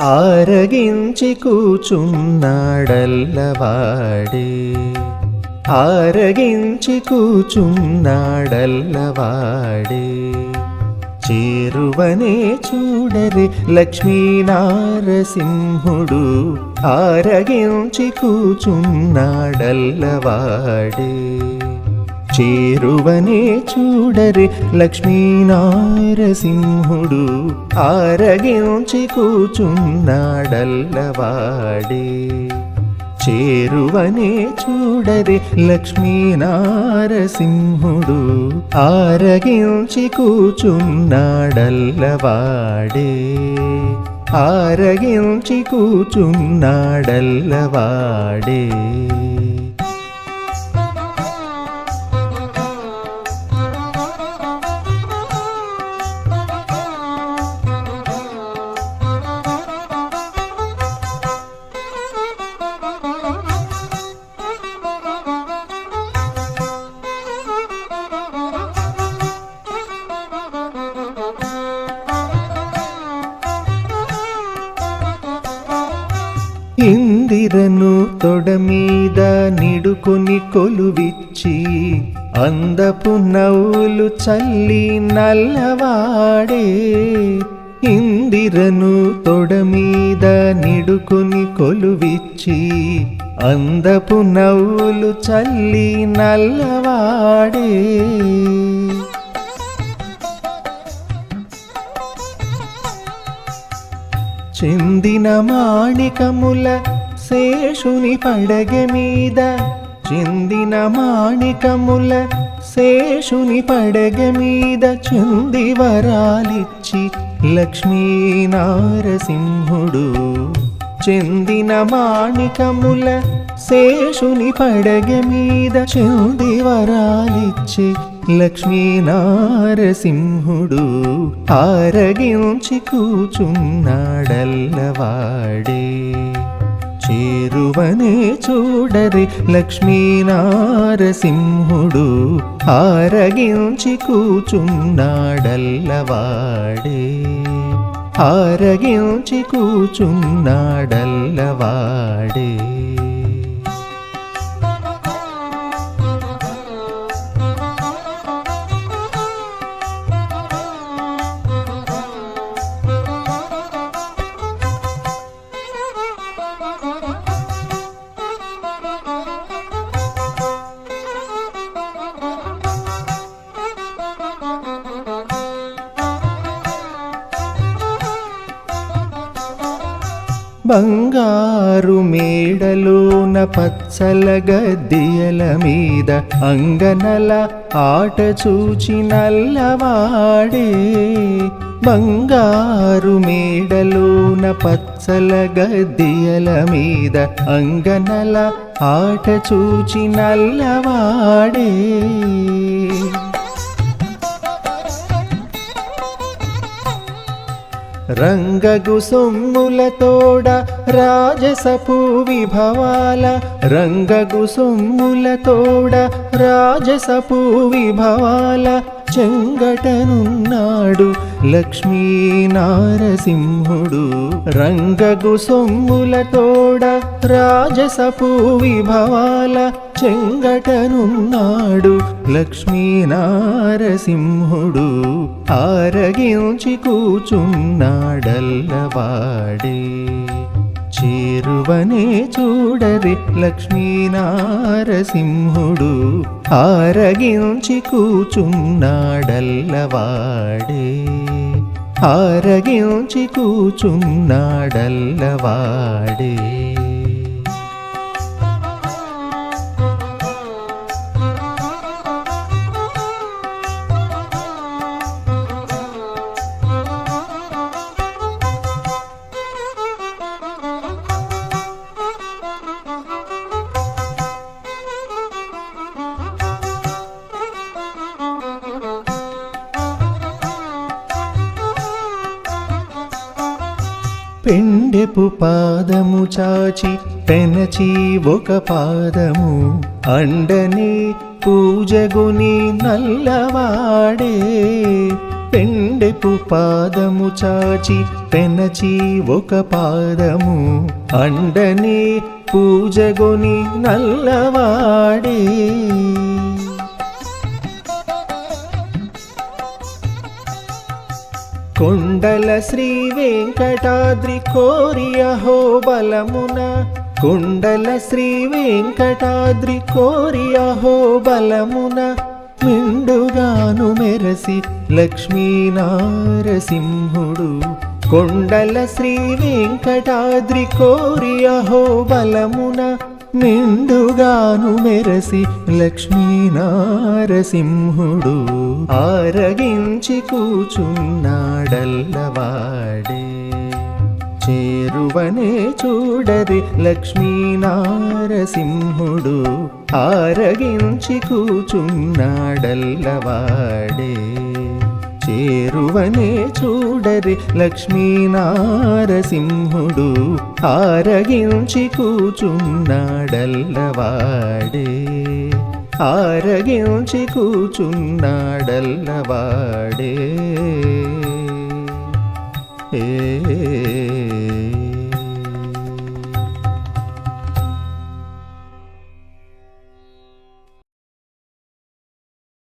ఆరగించి కూచున్నాడల్లవాడే. ఆరగించి కూచున్నాడల్లవాడే. చేరువనే చూడరి లక్ష్మీనారసింహుడు. ఆరగించి కూచున్నాడల్లవాడే. చేరువనే చూడరి లక్ష్మీనారసింహుడు. ఆరగించి కూచున్నాడల్లవాడే. చేరువనే చూడరి లక్ష్మీనారసింహుడు. ఆరగించి కూచున్నాడల్లవాడే. ఆరగించి కూచున్నాడల్లవాడే. ఇందిరను తొడ మీద నిడుకొని కొలువిచ్చి అందపు నవ్వులు చల్లి నల్లవాడే. ఇందిరను తొడ మీద నిడుకొని కొలువిచ్చి అందపు నవ్వులు చల్లి నల్లవాడే. చిందిన మాణికముల శేషుని పడగ మీద చిందిన మాణికముల శేషుని పడగ మీద చుంది వరాలిచ్చి లక్ష్మీనారసింహుడు. చెందిన మాణికముల శేషుని పడగ మీద చుంది వరాలిచ్చి లక్ష్మీనారసింహుడు ఆరగించి కూచున్నాడల్లవాడే. చేరువనే చూడరి లక్ష్మీనారసింహుడు ఆరగించి కూచున్నాడల్లవాడే. ఆరగించి కూచున్నాడల్లవాడే. బంగారు మేడలోన పచ్చల గద్దెయల మీద అంగనల ఆట చూచి నల్లవాడే. బంగారు మేడలోన పచ్చల గద్దెయల మీద అంగనల ఆట చూచి నల్లవాడే. రంగగు సొమ్ములతోడ రాజసపు విభవాల రంగగు సొమ్ములతోడ రాజసపు విభవాల చెంగటనున్నాడు లక్ష్మీనారసింహుడు. రంగగు సొమ్ములతోడ రాజసపు విభవాల చెంగటనున్నాడు లక్ష్మీనారసింహుడు. ఆరగించి కూచున్నాడల్లవాడే. చేరువనే చూడరే లక్ష్మీనారసింహుడు. ఆరగించి కూచున్నాడల్లవాడే. ఆరగించి కూచున్నాడల్లవాడే. పెండెపు పాదము చాచి పెనచి ఒక పాదము. అండని పూజగుని నల్లవాడే. పెండెపు పాదము చాచి పెనచి ఒక పాదము. అండని పూజగుని నల్లవాడే. కొండల శ్రీ వెంకటాద్రి కోరియ హో బలమున. కొండల శ్రీ వెంకటాద్రి కోరియ హో బలమున. మిండుగాను మెరసి లక్ష్మీనారసింహుడు. కొండల శ్రీ వెంకటాద్రి కోరియ హో బలమున. నిండుగాను మెరసి లక్ష్మీనారసింహుడు ఆరగించి కూచున్నాడల్లవాడే. చేరువనే చూడది లక్ష్మీనారసింహుడు ఆరగించి కూచున్నాడల్లవాడే. చేరువనే చూడరి లక్ష్మీనారసింహుడు. ఆరగించి కూచున్నాడల్లవాడే. ఆరగించి కూచున్నాడల్లవాడే.